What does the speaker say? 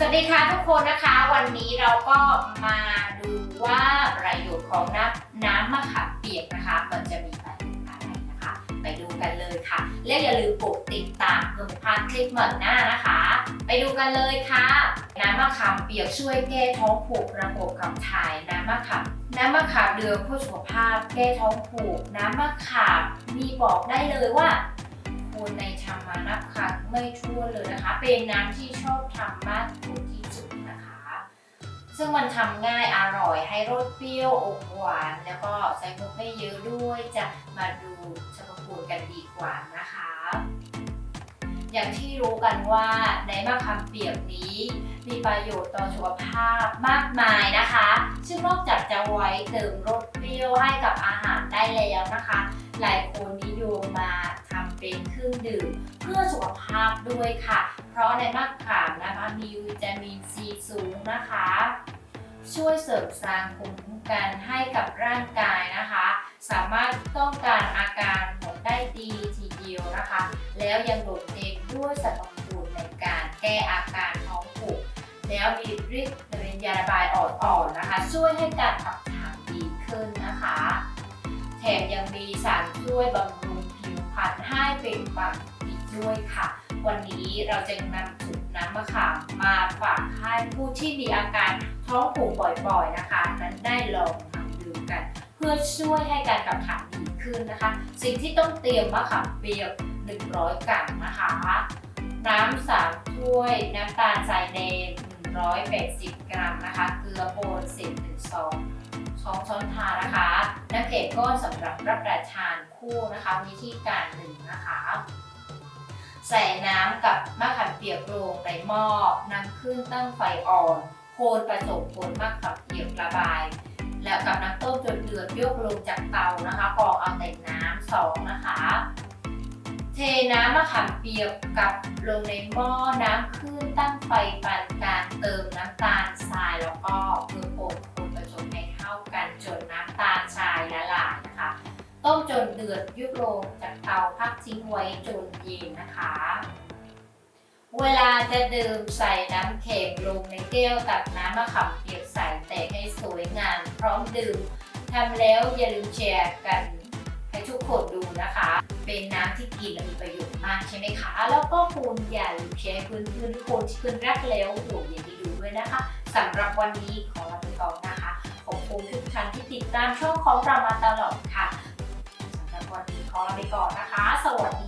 สวัสดีค่ะทุกคนนะคะ วันนี้เราก็มาดูว่าประโยชน์ของน้ำน้ำมะขามเปียกนะคะ มันจะมีประโยชน์อะไรนะคะ ไปดูกันเลยค่ะ และอย่าลืมกดติดตามเพื่อไม่พลาดคลิปใหม่หน้านะคะ ไปดูกันเลยค่ะ น้ำมะขามเปียกช่วยแก้ท้องผูกระบบขับถ่ายน้ำมะขามน้ำมะขามเดือเพื่อสุขภาพแก้ท้องผูก น้ำมะขามมีบอกได้เลยว่า คนในชามานับครั้งไม่ทั่วนเลยนะคะ เป็นน้ำที่ชอบทำมากที่สุดนะคะ ซึ่งมันทำง่ายอร่อยให้รสเปรี้ยวอมหวาน แล้วก็ใส่มุกไม่เยอะด้วยจะมาดูสรรพคุณกันดีกว่านะคะ อย่างที่รู้กันว่าในมะขามเปียกนี้มีประโยชน์ต่อสุขภาพมากมายนะคะ ซึ่งนอกจากจะไว้เติมรสเปรี้ยวให้กับอาหารได้แล้วนะคะ หลายคนนิยมมาทำเป็นเครื่องดื่ม เพื่อสุขภาพด้วยค่ะ เพราะในมะขามนะคะมีวิตามินซีสูงนะคะ ช่วยเสริมสร้างภูมิคุ้มกันให้กับร่างกายนะคะ สามารถต้องการอาการหมดได้ดีทีเดียวนะคะ แล้วยังโดดเด่นด้วยสรรพคุณในการแก้อาการท้องผูกแล้วมีฤทธิ์เป็นยาระบายอ่อนๆนะคะ ช่วยให้การขับถ่ายดีขึ้นนะคะ วยบำรุงผิวพรรณให้เป็นปกติด้วยค่ะ วันนี้เราจะนำสูตรน้ำมะขามมาฝากให้ผู้ที่มีอาการท้องผูกบ่อยๆนะคะ นั้นได้ลองทำดูกัน เพื่อช่วยให้การขับถ่ายดีขึ้นนะคะ สิ่งที่ต้องเตรียมมะขามเปียก 100 กรัมนะคะ น้ำสามถ้วย น้ำตาลทรายแดง 180 กรัมนะคะ เกลือป่น10ถึง2ช้อนช้อนชานะคะ น้ำเกล็ดก้อนสำหรับรับประทาน คู่นะคะวิธีการหนึ่งนะคะ ใส่น้ำกับมะขามเปียกลงในหม้อนำขึ้นตั้งไฟอ่อนโคนผสมผลมะขามเปียกระบาย แล้วกับน้ำต้มจนเดือดยกลงจากเตานะคะกรองเอาแต่น้ำสองนะคะ เทน้ำมะขามเปียกกับลงในหม้อน้ำขึ้นตั้งไฟปานกลางเติมน้ำตาลทรายแล้วก็เก เดือดยุบลงจากเตาพักทิ้งไว้จนเย็นนะคะ เวลาจะดื่มใส่น้ำเค็มลงในแก้วตักน้ำมะขามเปียกใส่แต่ให้สวยงามพร้อมดื่มทำแล้วอย่าลืมแชร์กันให้ทุกคนดูนะคะ เป็นน้ำที่กินและมีประโยชน์มากใช่ไหมคะ แล้วก็คุณอย่าลืมแชร์ให้เพื่อนๆทุกคนที่คุณรักแล้วห่วงใยดีดูด้วยนะคะสำหรับวันนี้ขอลาไปก่อนนะคะขอบคุณทุกท่านที่ติดตามช่องของเรามาตลอดค่ะ ของเราไปก่อนนะคะ สวัสดี